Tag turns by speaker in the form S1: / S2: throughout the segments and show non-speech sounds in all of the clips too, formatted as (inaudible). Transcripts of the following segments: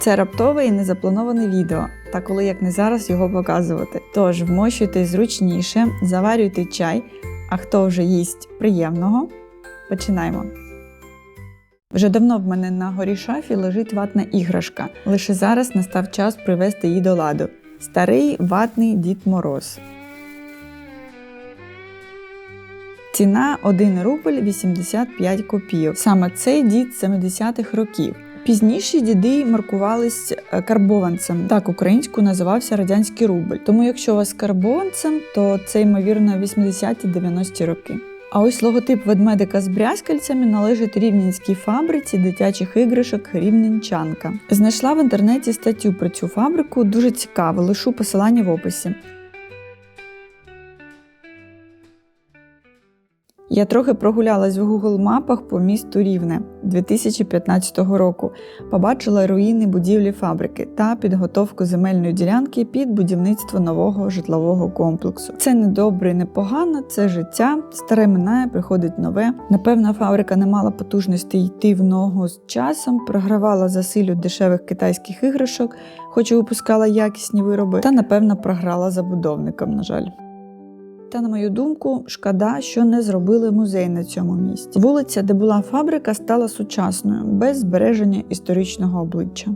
S1: Це раптове і незаплановане відео, та коли як не зараз його показувати. Тож вмощуйте зручніше, заварюйте чай, а хто вже їсть приємного, починаємо. Вже давно в мене на горі шафі лежить ватна іграшка. Лише зараз настав час привести її до ладу. Старий ватний Дід Мороз. Ціна 1 рубль 85 копійок. Саме цей дід 70-х років. Пізніші діди маркувались е, карбованцем. Так українську називався радянський рубль. Тому якщо у вас карбованцем, то це ймовірно 80-90 роки. А ось логотип ведмедика з брязкальцями належить рівненській фабриці дитячих іграшок Рівненчанка. Знайшла в інтернеті статтю про цю фабрику, дуже цікаво, лишу посилання в описі. Я трохи прогулялась в Google мапах по місту Рівне 2015 року. Побачила руїни будівлі фабрики та підготовку земельної ділянки під будівництво нового житлового комплексу. Це не добре, і не погано, це життя. Старе минає, приходить нове. Напевно, фабрика не мала потужності йти в ногу з часом, програвала засилю дешевих китайських іграшок, хоч і випускала якісні вироби, та напевно програла забудовникам, на жаль. Та, на мою думку, шкода, що не зробили музей на цьому місці. Вулиця, де була фабрика, стала сучасною, без збереження історичного обличчя.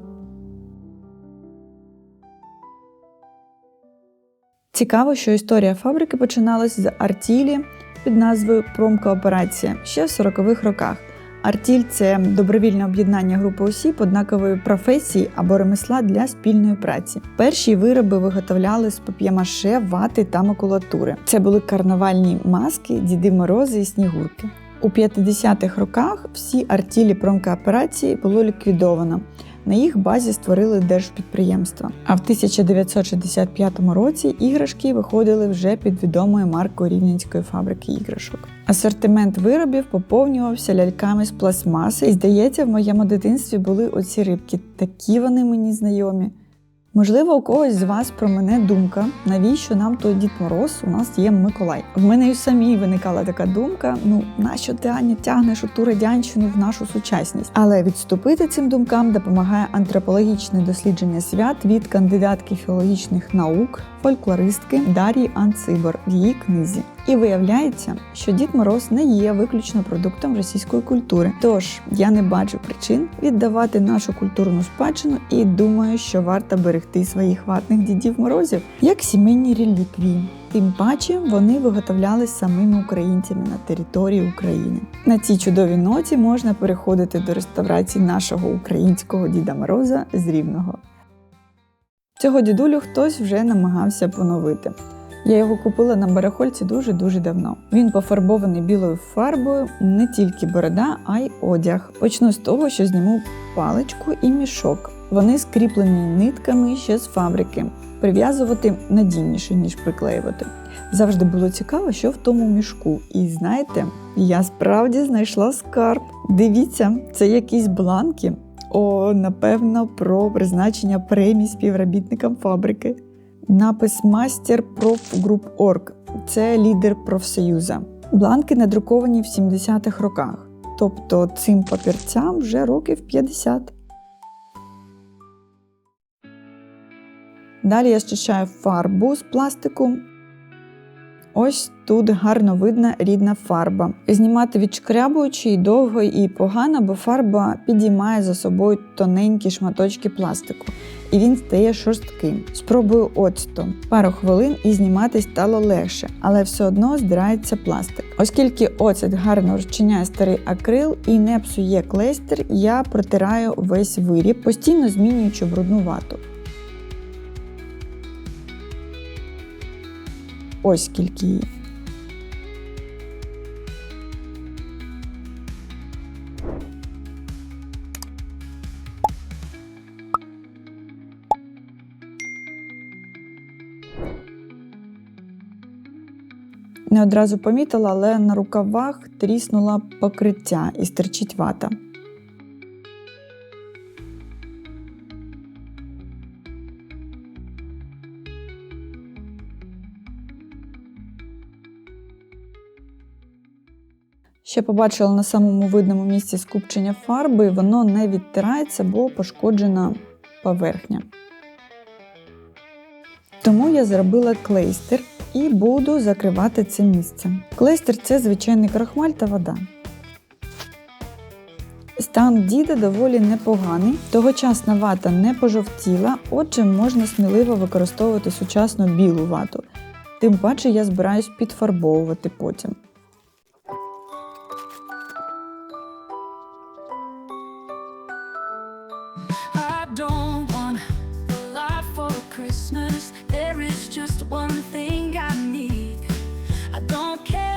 S1: Цікаво, що історія фабрики починалась з артілі під назвою Промкооперація ще в 40-х роках. Артіль це добровільне об'єднання групи осіб однакової професії або ремесла для спільної праці. Перші вироби виготовляли з пап'ємаше, вати та макулатури. Це були карнавальні маски, діди морози і снігурки. У 50-х роках всі артілі промкооперації було ліквідовано. На їх базі створили держпідприємства. А в 1965 році іграшки виходили вже під відомою маркою рівненської фабрики іграшок. Асортимент виробів поповнювався ляльками з пластмаси, і здається, в моєму дитинстві були оці рибки. Такі вони мені знайомі. Можливо, у когось з вас про мене думка, навіщо нам той Дід Мороз, у нас є Миколай. В мене і самій виникала така думка: ну нащо ти Аня тягнеш ту радянщину в нашу сучасність? Але відступити цим думкам допомагає антропологічне дослідження свят від кандидатки філологічних наук, фольклористки Дар'ї Анцибор в її книзі. І виявляється, що Дід Мороз не є виключно продуктом російської культури. Тож я не бачу причин віддавати нашу культурну спадщину і думаю, що варто берегти своїх ватних дідів морозів як сімейні реліквії. Тим паче вони виготовлялись самими українцями на території України. На цій чудовій ноті можна переходити до реставрації нашого українського Діда Мороза з Рівного. Цього дідулю хтось вже намагався поновити. Я його купила на барахольці дуже-дуже давно. Він пофарбований білою фарбою, не тільки борода, а й одяг. Почну з того, що зніму паличку і мішок. Вони скріплені нитками ще з фабрики. Прив'язувати надійніше, ніж приклеювати. Завжди було цікаво, що в тому мішку. І знаєте, я справді знайшла скарб. Дивіться, це якісь бланки. О, напевно, про призначення премій співробітникам фабрики. Напис Мастер Профгруп.орг – це лідер профсоюза. Бланки надруковані в 70-х роках, тобто цим папірцям вже років 50. Далі я щищаю фарбу з пластику. Ось тут гарно видна рідна фарба. Знімати відшкрябуючи і довго і погано, бо фарба підіймає за собою тоненькі шматочки пластику, і він стає шорстким. Спробую оцтом. Пару хвилин і знімати стало легше, але все одно здирається пластик. Оскільки оцет гарно розчиняє старий акрил і не псує клейстер, я протираю весь виріб, постійно змінюючи брудну вату. Ось скільки її. Не одразу помітила, але на рукавах тріснула покриття і стерчить вата. Ще побачила на самому видному місці скупчення фарби, воно не відтирається, бо пошкоджена поверхня. Тому я зробила клейстер і буду закривати це місце. Клейстер це звичайний крахмаль та вода. Стан діда доволі непоганий, тогочасна вата не пожовтіла, отже, можна сміливо використовувати сучасну білу вату. Тим паче я збираюсь підфарбовувати потім.
S2: I need. I don't care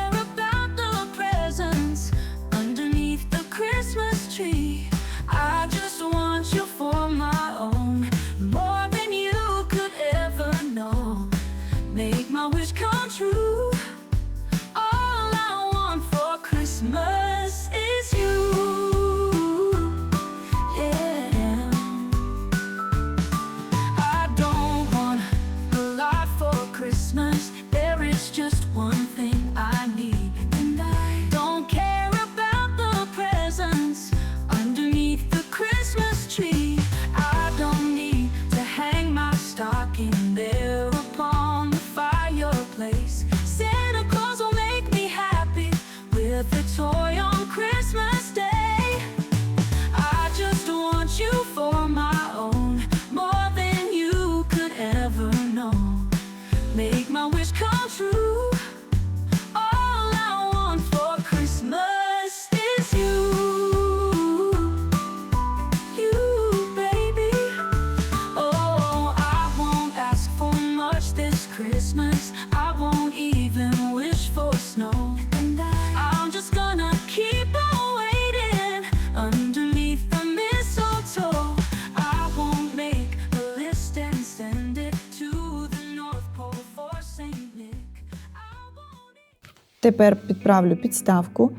S1: Тепер підправлю підставку,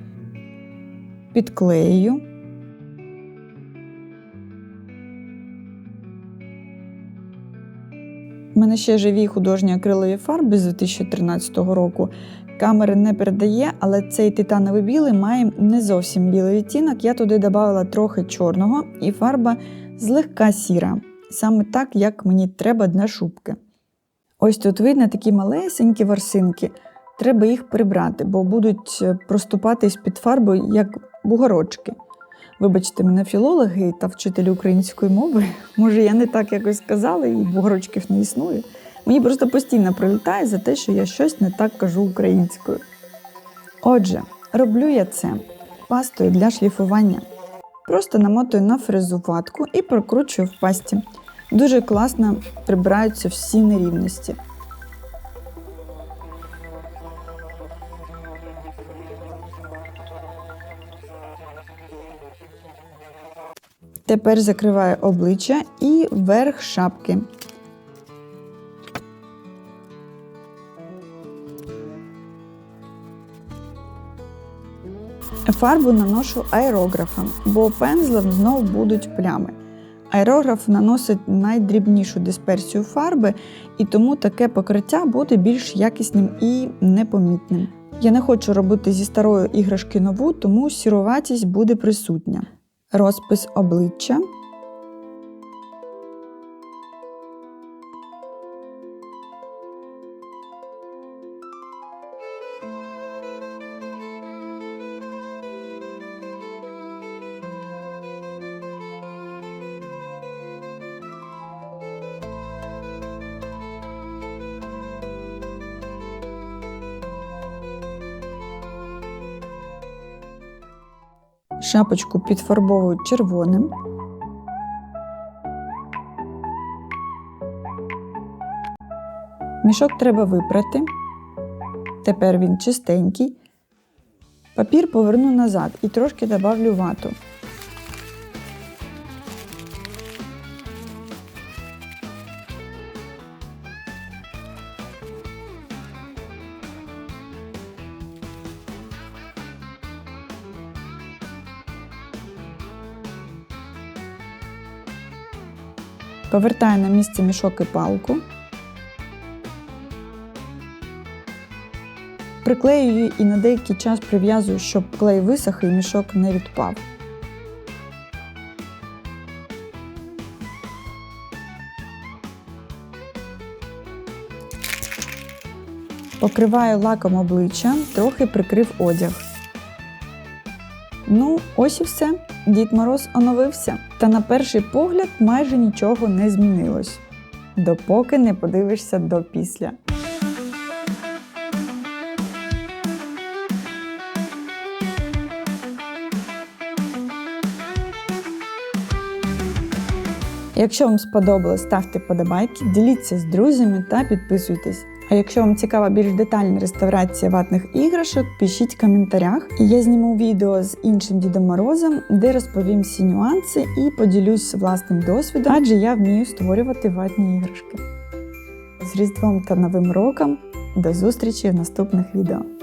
S1: підклею. У мене ще живі художні акрилові фарби з 2013 року. Камери не передає, але цей титановий білий має не зовсім білий відтінок. Я туди додала трохи чорного і фарба злегка сіра, саме так, як мені треба для шубки. Ось тут видно такі малесенькі ворсинки. Треба їх прибрати, бо будуть е, проступатись під фарбою як бугорочки. Вибачте мене, філологи та вчителі української мови. (laughs) Може, я не так якось сказала, і бугорочків не існує. Мені просто постійно прилітає за те, що я щось не так кажу українською. Отже, роблю я це пастою для шліфування. Просто намотую на фрезу ватку і прокручую в пасті. Дуже класно прибираються всі нерівності. Тепер закриваю обличчя і верх шапки. Фарбу наношу аерографом, бо пензлем знову будуть плями. Аерограф наносить найдрібнішу дисперсію фарби, і тому таке покриття буде більш якісним і непомітним. Я не хочу робити зі старої іграшки нову, тому сіруватість буде присутня. Розпис обличчя. Шапочку підфарбовую червоним. Мішок треба випрати. Тепер він чистенький. Папір поверну назад і трошки добавлю вату. Повертаю на місце мішок і палку, приклеюю і на деякий час прив'язую, щоб клей висох і мішок не відпав. Покриваю лаком обличчя, трохи прикрив одяг. Ну, ось і все. Дід Мороз оновився. Та на перший погляд майже нічого не змінилось. Допоки не подивишся до після. Якщо вам сподобалось, ставте подобайки, діліться з друзями та підписуйтесь. А якщо вам цікава більш детальна реставрація ватних іграшок, пишіть в коментарях. Я зніму відео з іншим Дідом Морозом, де розповім всі нюанси і поділюсь власним досвідом, адже я вмію створювати ватні іграшки. З Різдвом та Новим роком до зустрічі в наступних відео.